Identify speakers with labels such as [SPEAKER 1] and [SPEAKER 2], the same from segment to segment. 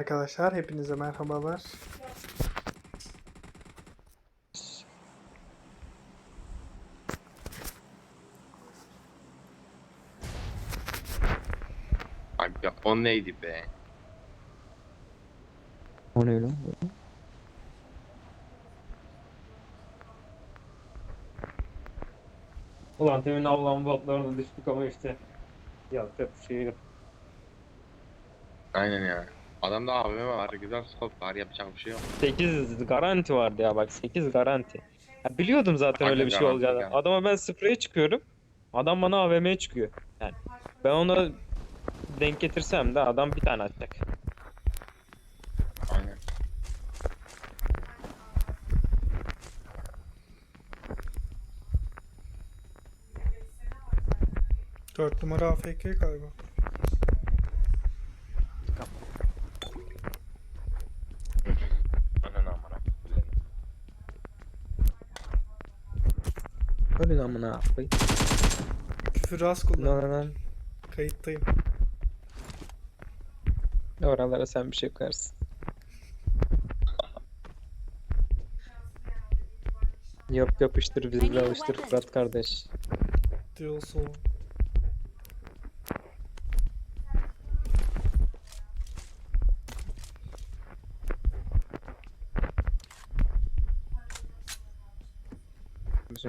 [SPEAKER 1] Arkadaşlar hepinize merhabalar.
[SPEAKER 2] Abi o neydi be?
[SPEAKER 3] O ne lan?
[SPEAKER 4] Ulan temin avlan botlarına düştük ama işte yapacak bir şey yok.
[SPEAKER 2] Aynen ya. Adamda AVM var, güzel scope var, yapacak bir şey yok.
[SPEAKER 4] 8 garanti vardı ya bak 8 garanti. Ya biliyordum zaten
[SPEAKER 2] Aynen,
[SPEAKER 4] öyle bir şey olacağını.
[SPEAKER 2] yani.
[SPEAKER 4] Adama ben spreye çıkıyorum. Adam bana AVM'ye çıkıyor. Yani ben ona denk getirsem de adam bir tane atacak.
[SPEAKER 2] Aynen.
[SPEAKER 1] Dört numara AFK galiba.
[SPEAKER 2] Aynen amına.
[SPEAKER 3] Lan amına koyayım.
[SPEAKER 1] Küfür az kullan.
[SPEAKER 3] Lan lan.
[SPEAKER 1] Kayıttayım.
[SPEAKER 3] Oralara sen bir şey koyarsın. Yap yapıştır bizi alıştır Fırat kardeş.
[SPEAKER 1] Diyorsun.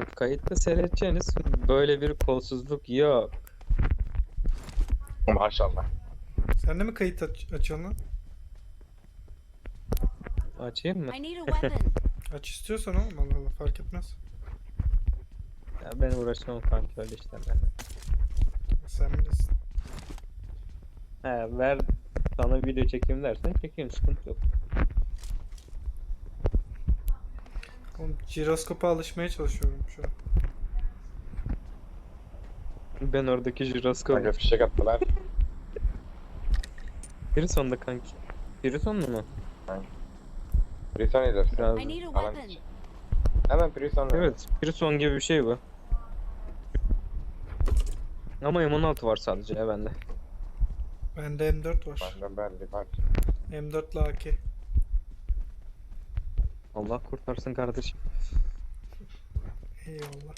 [SPEAKER 3] Bizim kayıtta seyredeceğiniz böyle bir kolsuzluk yok.
[SPEAKER 2] Maşallah.
[SPEAKER 1] Sen de mi kayıt aç açıyorsun lan?
[SPEAKER 3] Açayım mı?
[SPEAKER 5] I need a weapon.
[SPEAKER 1] Aç istiyorsan oğlum Allah Allah fark etmez.
[SPEAKER 3] Ya ben uğraşamam kanka öyle işlerle.
[SPEAKER 1] Sen bilirsin.
[SPEAKER 4] He ver sana video çekeyim dersen çekeyim sıkıntı yok.
[SPEAKER 1] Oğlum jiroskopa alışmaya çalışıyorum şu an.
[SPEAKER 3] Ben oradaki jiroskop.
[SPEAKER 2] Kanka fişek attılar.
[SPEAKER 3] Biri sonda kanki. Biri sonlu mu?
[SPEAKER 2] Prison edersin.
[SPEAKER 3] Biraz.
[SPEAKER 5] I need a
[SPEAKER 2] Alan
[SPEAKER 5] weapon.
[SPEAKER 2] için. Hemen prison
[SPEAKER 3] Evet, biri son gibi bir şey bu. Ama M16 var sadece ya bende.
[SPEAKER 1] Bende M4 var.
[SPEAKER 2] Benden belli var.
[SPEAKER 1] M4 ile AK.
[SPEAKER 3] Allah kurtarsın kardeşim.
[SPEAKER 1] Eyvallah.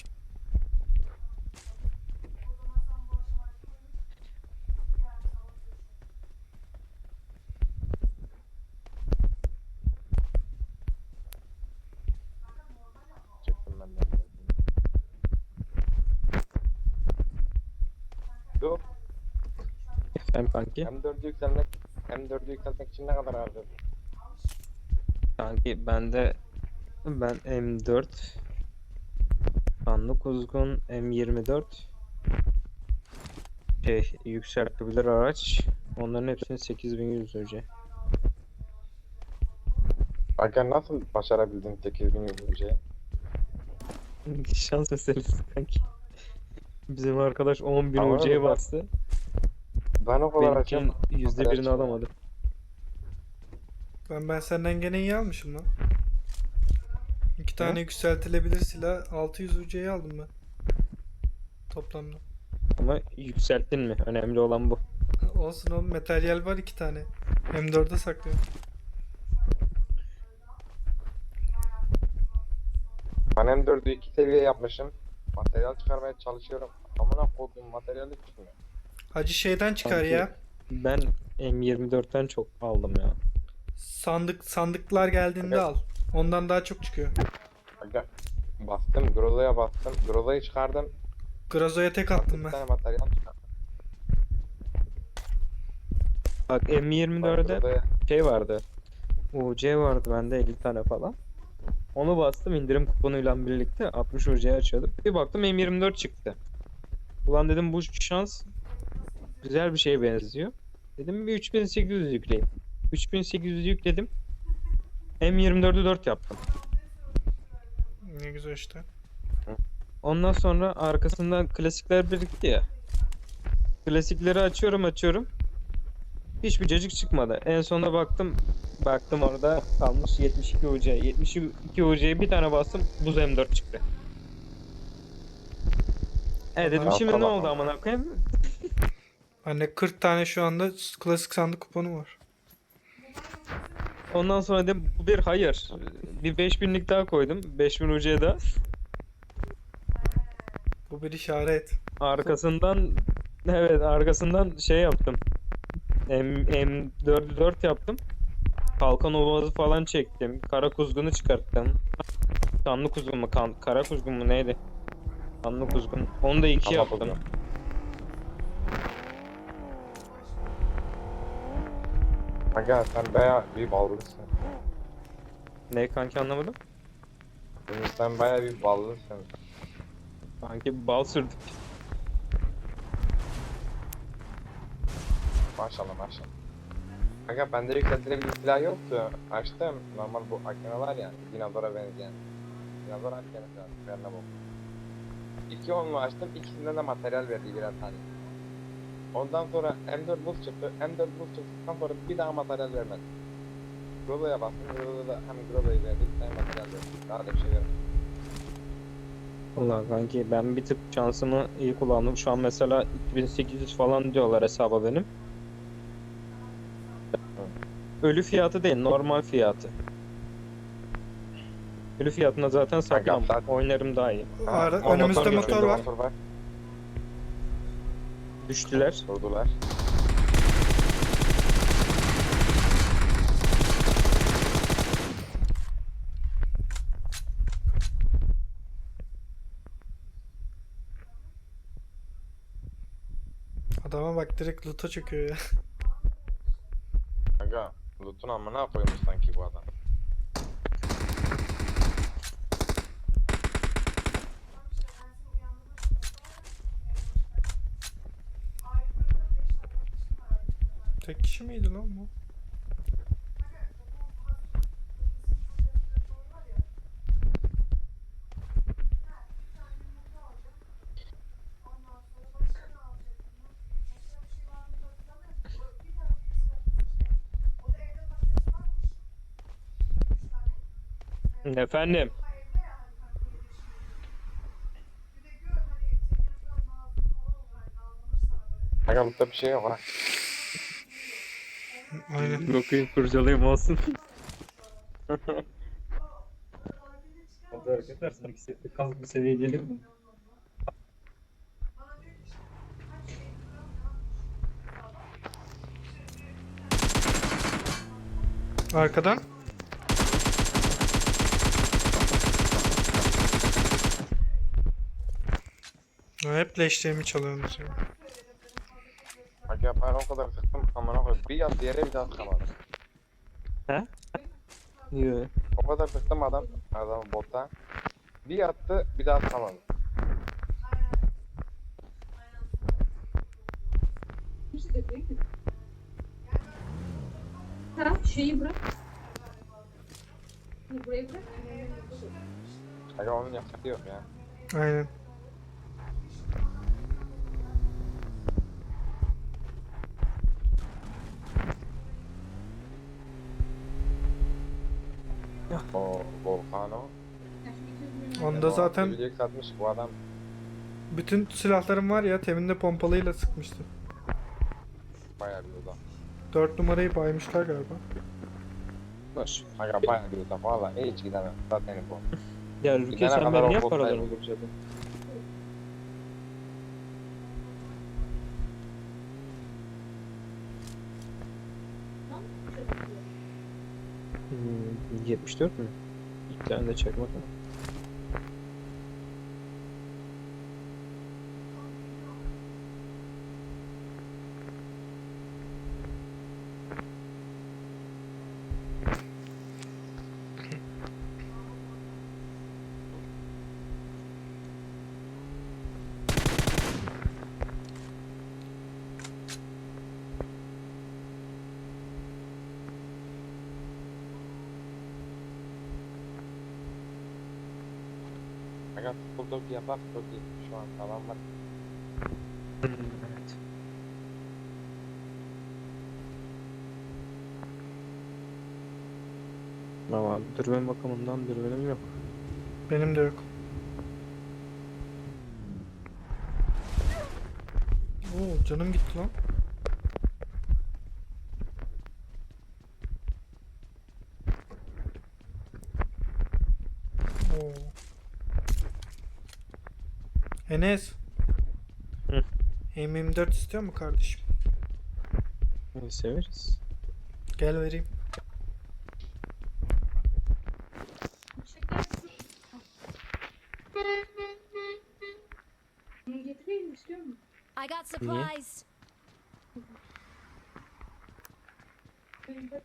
[SPEAKER 2] Yok.
[SPEAKER 3] Efendim kanki.
[SPEAKER 2] M4'ü yükselmek, M4'ü yükseltmek için ne kadar harcadın?
[SPEAKER 3] Kanki bende ben M4 Kanlı Kuzgun M24 şey yükseltebilir araç onların hepsini 8100 önce.
[SPEAKER 2] Hakan nasıl başarabildin 8000 yüzünce?
[SPEAKER 3] Şans meselesi kanki. Bizim arkadaş 10.000
[SPEAKER 2] Ama
[SPEAKER 3] UC'ye
[SPEAKER 2] ben-
[SPEAKER 3] bastı.
[SPEAKER 2] Ben o kadar
[SPEAKER 3] Benimkinin
[SPEAKER 2] açım.
[SPEAKER 3] yüzde birini alamadı.
[SPEAKER 1] Ben ben senden gene iyi almışım lan. İki tane yükseltilebilir silah 600 UC'yi aldım ben. Toplamda.
[SPEAKER 3] Ama yükselttin mi? Önemli olan bu.
[SPEAKER 1] Olsun oğlum materyal var iki tane. M4'e saklıyorum.
[SPEAKER 2] Ben M4'ü 2 seviye yapmışım. Materyal çıkarmaya çalışıyorum. Amına koduğum materyali çıkmıyor.
[SPEAKER 1] Hacı şeyden çıkar
[SPEAKER 3] Sanki-
[SPEAKER 1] ya.
[SPEAKER 3] Ben M24'ten çok aldım ya.
[SPEAKER 1] Sandık sandıklar geldiğinde
[SPEAKER 2] Evet.
[SPEAKER 1] al. Ondan daha çok çıkıyor.
[SPEAKER 2] Aga bastım, Groza'ya bastım. Groza'yı çıkardım.
[SPEAKER 1] Grazo'ya tek attım
[SPEAKER 2] Bir
[SPEAKER 1] ben.
[SPEAKER 2] tane materyal çıkardım.
[SPEAKER 3] Bak
[SPEAKER 2] Ben
[SPEAKER 3] M24'de
[SPEAKER 2] Groza'ya
[SPEAKER 3] şey vardı. UC vardı bende 50 tane falan. Onu bastım indirim kuponuyla birlikte 60 UC açıyordum. Bir baktım M24 çıktı. Ulan dedim bu şans güzel bir şeye benziyor. Dedim bir 3800 yükleyeyim. 3800 yükledim. M24'ü 4 yaptım.
[SPEAKER 1] Ne güzel işte.
[SPEAKER 3] Ondan sonra arkasından klasikler birikti ya. Klasikleri açıyorum açıyorum. Hiçbir cacık çıkmadı. En sonunda baktım baktım orada kalmış 72 UC. 72 UC'ye bir tane bastım buz M4 çıktı. Evet dedim şimdi ne oldu amına koyayım?
[SPEAKER 1] Bende 40 tane şu anda klasik sandık kuponu var.
[SPEAKER 3] Ondan sonra dedim bu bir hayır. Bir 5000'lik daha koydum. 5000 UC'ye daha.
[SPEAKER 1] Bu bir işaret.
[SPEAKER 3] Arkasından evet arkasından şey yaptım. M M4'ü 4 yaptım. Kalkan ovası falan çektim. Kara kuzgunu çıkarttım. Kanlı kuzgun mu? Kan, kara kuzgun mu neydi? Kanlı kuzgun. Onu da 2
[SPEAKER 2] Ama
[SPEAKER 3] yaptım.
[SPEAKER 2] kuzgun. Aga sen baya bir ballısın.
[SPEAKER 3] Ne kanki anlamadım.
[SPEAKER 2] Şimdi sen baya bir ballısın.
[SPEAKER 3] Kanki bal sürdük.
[SPEAKER 2] Maşallah maşallah. Aga bende yükseltilebilir silah yoktu. Açtım. Normal bu Akena var ya. Dinozora benzeyen. Dinozor Akena'sı. Verine bak. İki onlu açtım. İkisinden de materyal verdi birer tane. Ondan sonra M4 buz çıktı. M4 buz çıktıktan sonra bir daha materyal vermedi. Grolo'ya bastım. Grolo'da da hem Grolo'yu verdi. Bir tane materyal verdi. Daha da bir şey vermedi.
[SPEAKER 3] Valla kanki ben bir tık şansımı iyi kullandım. Şu an mesela 2800 falan diyorlar hesaba benim. Ölü fiyatı değil, normal fiyatı. Ölü fiyatına zaten
[SPEAKER 2] zaten-
[SPEAKER 3] Oynarım daha iyi.
[SPEAKER 2] O
[SPEAKER 1] önümüzde
[SPEAKER 2] geçiyor,
[SPEAKER 1] motor var.
[SPEAKER 2] Motor var.
[SPEAKER 3] Düştüler.
[SPEAKER 2] Durdular.
[SPEAKER 1] Adama bak direkt loot'a çöküyor ya.
[SPEAKER 2] Aga. Loot'un amına koymuş sanki bu adam.
[SPEAKER 1] Tek kişi miydi lan bu?
[SPEAKER 3] Efendim.
[SPEAKER 2] Aga loot'ta bir şey yok ha.
[SPEAKER 1] Aynen.
[SPEAKER 3] Bakayım kurcalayayım olsun. Hadi hareketler sanki sette kalk bir seviyeye gelir mi?
[SPEAKER 1] Arkadan. Hep leşlerimi çalıyorsunuz ya.
[SPEAKER 2] Aga ben o kadar sıktım amına koy. Bir yat yere bir daha sıkamadım.
[SPEAKER 3] Yoo.
[SPEAKER 2] O kadar sıktım adam. Adam botta. Bir yattı bir daha sıkamadım.
[SPEAKER 5] Tamam şeyi bırak. Burayı bırak.
[SPEAKER 2] Aga onun yaptığı yok ya.
[SPEAKER 1] Aynen.
[SPEAKER 2] O Volcano.
[SPEAKER 1] Onda zaten
[SPEAKER 2] Bilecek satmış bu adam.
[SPEAKER 1] bütün silahlarım var ya teminde pompalıyla sıkmıştı.
[SPEAKER 2] Bayağı bir uzak.
[SPEAKER 1] 4 numarayı baymışlar galiba.
[SPEAKER 3] Var.
[SPEAKER 2] Aga bayağı bir uzak. Valla hiç gidemem. Zaten bu.
[SPEAKER 3] Ya
[SPEAKER 2] Gidene
[SPEAKER 3] Rukiye sen
[SPEAKER 2] kadar
[SPEAKER 3] ben
[SPEAKER 2] o
[SPEAKER 3] niye
[SPEAKER 2] bottayım.
[SPEAKER 3] paralarını kurcaladın? Hmm, 74 mü? Bir tane de çakmak mı?
[SPEAKER 2] Aga bulldog yapak çok iyi. Şu an falan var.
[SPEAKER 3] Evet. Ama dürbün bakımından dürbünüm yok.
[SPEAKER 1] Benim de yok. Oo canım gitti lan. Oo. Enes.
[SPEAKER 3] Hı.
[SPEAKER 1] M24 istiyor mu kardeşim?
[SPEAKER 3] Ee, Severiz.
[SPEAKER 1] Gel vereyim.
[SPEAKER 5] Bunu getireyim mi istiyor musun?
[SPEAKER 6] I got supplies.
[SPEAKER 5] Benim de-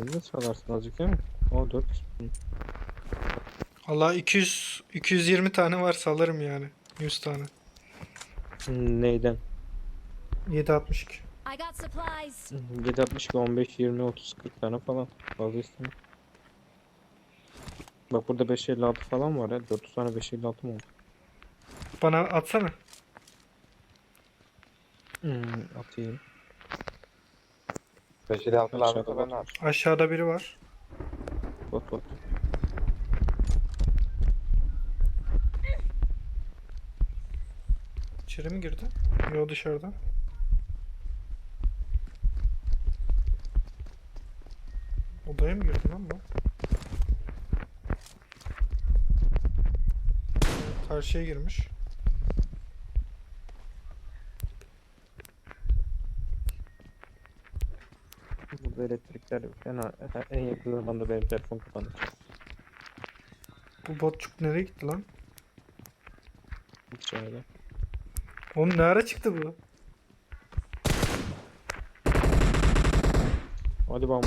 [SPEAKER 3] Mevzu salarsın azıcık değil mi? O 4.
[SPEAKER 1] Allah 200 220 tane var salarım yani. 100 tane.
[SPEAKER 3] Neyden?
[SPEAKER 1] 762.
[SPEAKER 6] I got supplies.
[SPEAKER 3] 762 15 20 30 40 tane falan. Fazla istemiyorum. Bak burada 556 falan var ya. 400 tane 556 mı oldu?
[SPEAKER 1] Bana atsana.
[SPEAKER 3] Hmm, atayım.
[SPEAKER 2] 5 ile 6 lazımsa
[SPEAKER 3] Aşağıda
[SPEAKER 2] ben at.
[SPEAKER 1] Aşağıda biri var.
[SPEAKER 3] Bot bot.
[SPEAKER 1] İçeri mi girdi? Yo dışarıda. Odaya mı girdi lan bu? Karşıya girmiş.
[SPEAKER 3] Burada elektrikler en, en yakın zamanda benim telefon kapanır.
[SPEAKER 1] Bu botçuk nereye gitti lan?
[SPEAKER 3] Hiç öyle.
[SPEAKER 1] Oğlum ne ara çıktı bu?
[SPEAKER 3] Hadi bam.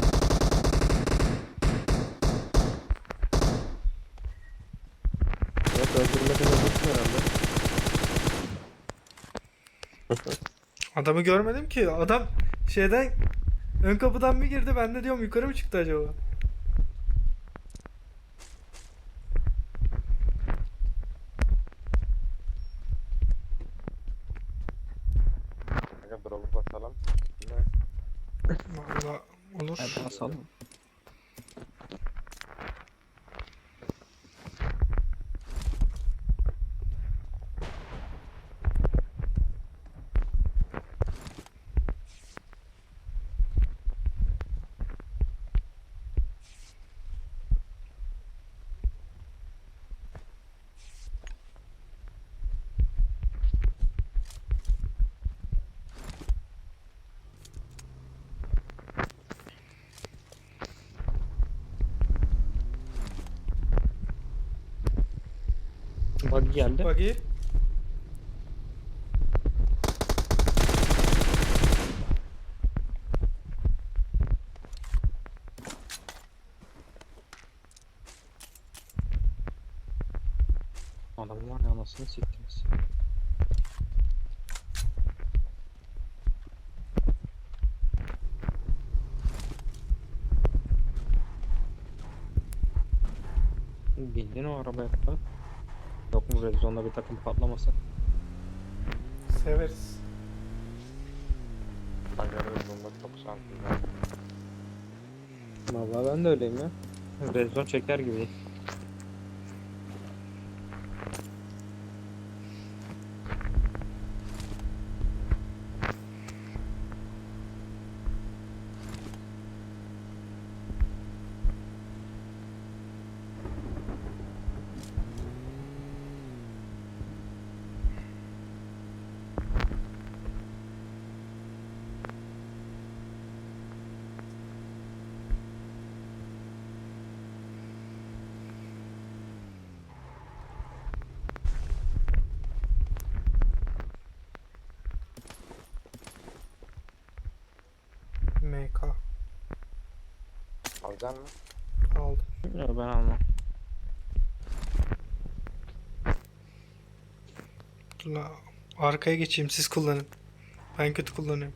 [SPEAKER 3] Evet öldürmeden öldürsün herhalde.
[SPEAKER 1] Adamı görmedim ki. Adam şeyden ön kapıdan mı girdi? Ben de diyorum yukarı mı çıktı acaba?
[SPEAKER 2] Aga drop'u basalım. Ne?
[SPEAKER 1] Valla olur.
[SPEAKER 3] Hadi basalım. Bug geldi.
[SPEAKER 1] Buggy.
[SPEAKER 3] Adam var ya anasını siktiniz. Bindin o arabaya kadar. Red Zone'da bir takım patlaması?
[SPEAKER 1] Severiz.
[SPEAKER 2] Aga bunda çok şanslıyım.
[SPEAKER 3] Vallahi ben de öyleyim ya. Red Zone çeker gibi.
[SPEAKER 1] MK.
[SPEAKER 2] Alacaksın mı?
[SPEAKER 1] Aldım.
[SPEAKER 3] Ya ben almam.
[SPEAKER 1] La, arkaya geçeyim siz kullanın. Ben kötü kullanıyorum.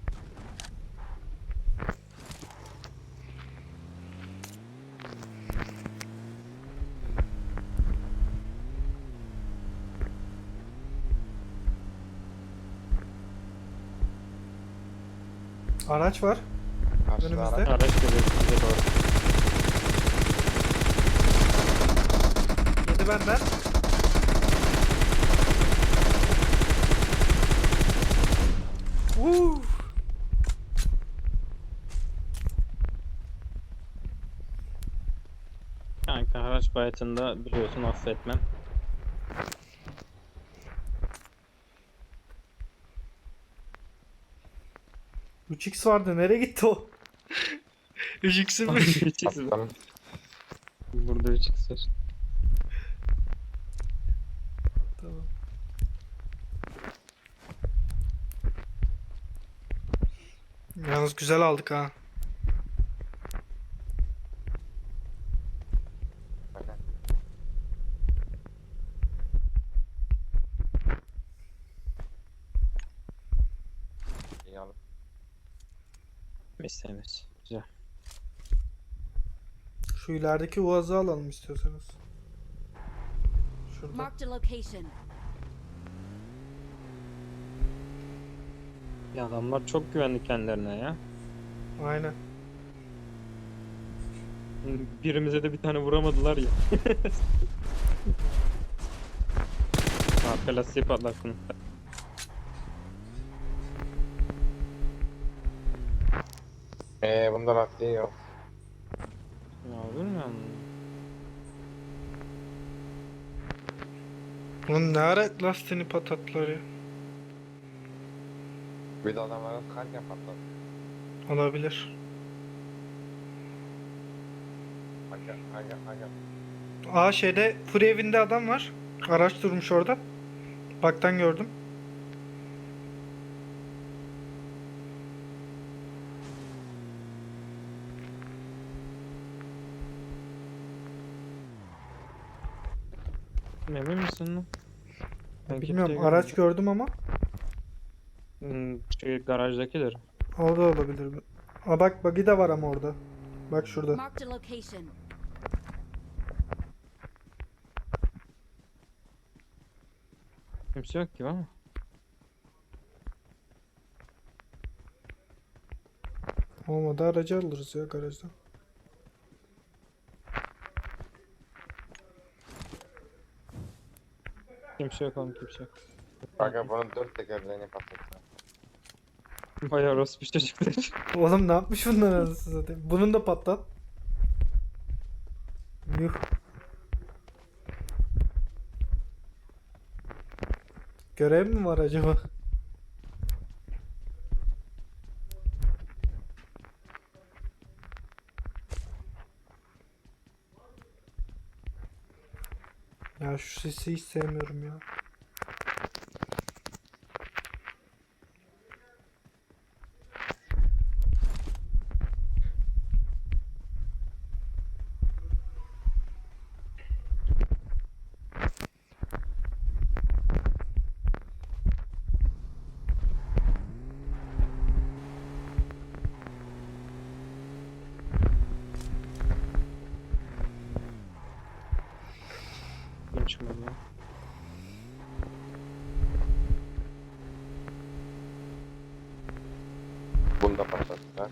[SPEAKER 1] Araç var.
[SPEAKER 2] Karşıda
[SPEAKER 1] Önümüzde.
[SPEAKER 2] Araç,
[SPEAKER 3] araç geliyor doğru.
[SPEAKER 1] Yedi benden. Woo!
[SPEAKER 3] Kanka araç bayatında biliyorsun affetmem.
[SPEAKER 1] Üç x vardı nereye gitti o? 3x'i mi?
[SPEAKER 3] 3x
[SPEAKER 2] Attım.
[SPEAKER 3] Burada 3x var.
[SPEAKER 1] tamam. Yalnız güzel aldık ha.
[SPEAKER 2] Aynen. İyi aldım.
[SPEAKER 3] Mis temiz. Güzel.
[SPEAKER 1] Şu ilerideki uazı alalım istiyorsanız. Şurada.
[SPEAKER 6] Marked a location.
[SPEAKER 3] Ya adamlar çok güvenli kendilerine ya.
[SPEAKER 1] Aynen.
[SPEAKER 3] Birimize de bir tane vuramadılar ya. Arka lastiği patlattın.
[SPEAKER 2] Eee bunda lastiği yok.
[SPEAKER 3] Ya olur mu yani?
[SPEAKER 1] Lan ne ara lastiğini patatlar ya.
[SPEAKER 2] Bir de adamların karken patladı.
[SPEAKER 1] Olabilir.
[SPEAKER 2] Aga aga aga.
[SPEAKER 1] Aa şeyde Fury evinde adam var. Araç durmuş orada. Baktan gördüm.
[SPEAKER 3] Emin misin lan? Ben
[SPEAKER 1] Bilmiyorum araç gördüm ama.
[SPEAKER 3] Hmm, Şey garajdakidir.
[SPEAKER 1] o da olabilir. Aa bak buggy de var ama orada. Bak şurada.
[SPEAKER 3] Kimse yok gibi ama.
[SPEAKER 1] Olmadı aracı alırız ya garajdan.
[SPEAKER 3] Kimse yok oğlum kimse yok.
[SPEAKER 2] Aga bunun dört tekerleğini patlattı.
[SPEAKER 3] Bayağı orospu çocuklar.
[SPEAKER 1] Oğlum ne yapmış bunlar anasını satayım. Bunun da patlat. Yuh. Görev mi var acaba? Şu sesi hiç sevmiyorum ya.
[SPEAKER 3] Kim çıkmadı lan?
[SPEAKER 2] Bunu da patlattılar.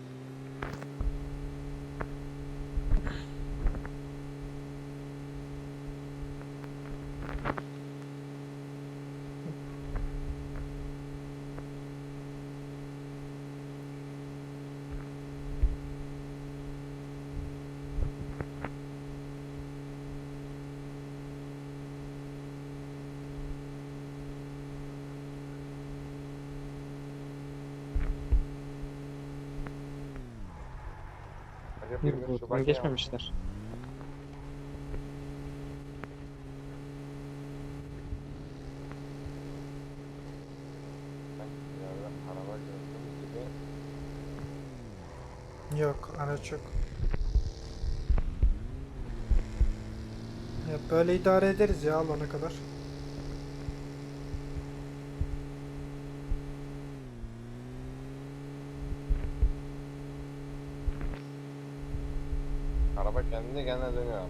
[SPEAKER 2] Bakıya
[SPEAKER 3] geçmemişler.
[SPEAKER 1] Yok araç yok. Ya böyle idare ederiz ya alana kadar.
[SPEAKER 2] 你看那怎样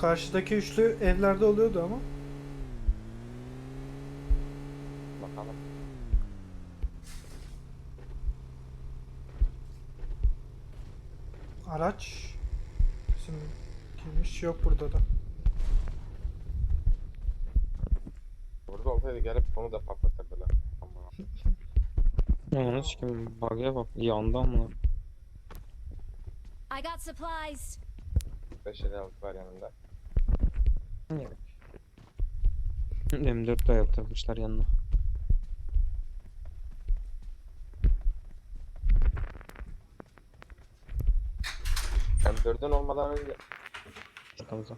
[SPEAKER 1] Karşıdaki üçlü evlerde oluyordu ama.
[SPEAKER 2] Bakalım.
[SPEAKER 1] Araç. Bizim girmiş yok burada da.
[SPEAKER 2] Burada olsaydı gelip onu da patlatırdılar. Ama
[SPEAKER 3] Onu sikim bug'e bak yandan mı?
[SPEAKER 6] I got supplies.
[SPEAKER 2] 5 el altı var yanında.
[SPEAKER 3] M4 de yaptırmışlar yanına.
[SPEAKER 2] M4'ün olmadan önce
[SPEAKER 3] Arkamıza.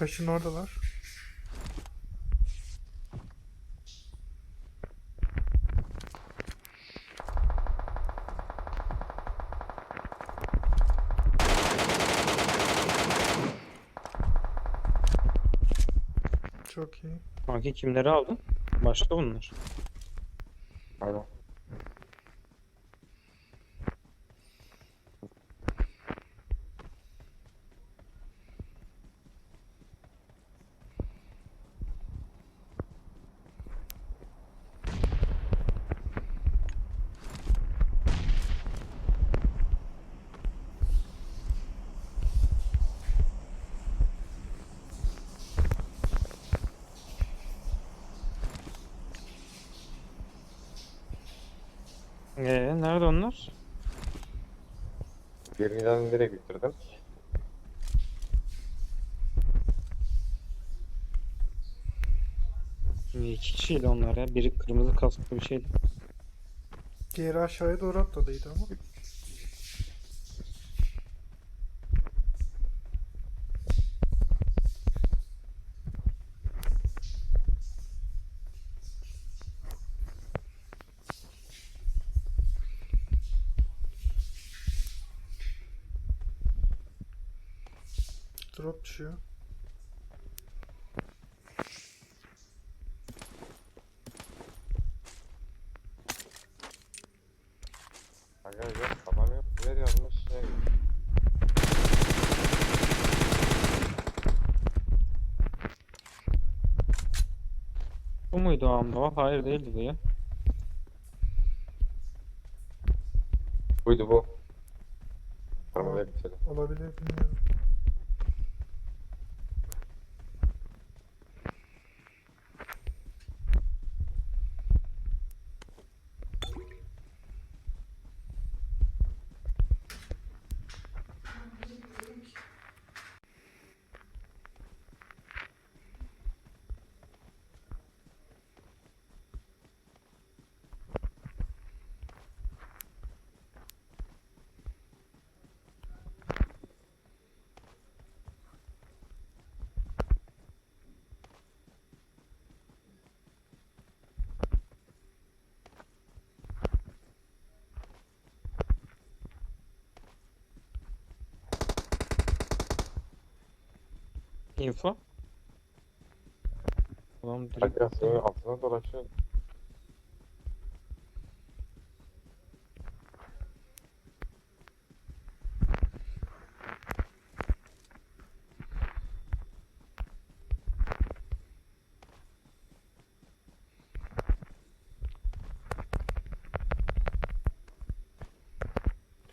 [SPEAKER 1] Taşın oradalar. Çok iyi.
[SPEAKER 3] Kanki kimleri aldın? Başka bunlar.
[SPEAKER 2] Aynen.
[SPEAKER 3] Ee, nerede onlar?
[SPEAKER 2] Birini direkt bitirdim.
[SPEAKER 3] İki kişiydi onlar ya. Biri kırmızı kasklı bir şeydi.
[SPEAKER 1] Diğeri aşağıya doğru atladıydı ama. Drop düşüyor.
[SPEAKER 2] Aga yok adam yok. Ver yazmış şey.
[SPEAKER 3] Bu muydu o anda? Hayır değildi bu ya.
[SPEAKER 2] Buydu bu. Kırmızı elbiseli.
[SPEAKER 1] Olabilir bilmiyorum.
[SPEAKER 3] Info. Adam direkt
[SPEAKER 2] Aga suyun altına dolaşıyor.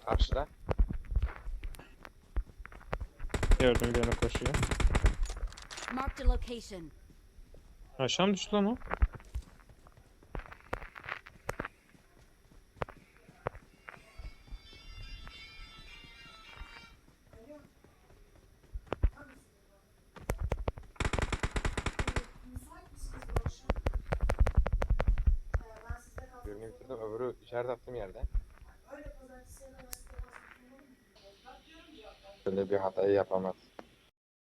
[SPEAKER 2] Karşıda.
[SPEAKER 3] gördüm bir yana koşuyor.
[SPEAKER 6] Marked a location.
[SPEAKER 3] Aşağı mı düştü lan o?
[SPEAKER 2] Birini bitirdim öbürü işaret attığım yerde. Böyle bir hatayı yapamaz.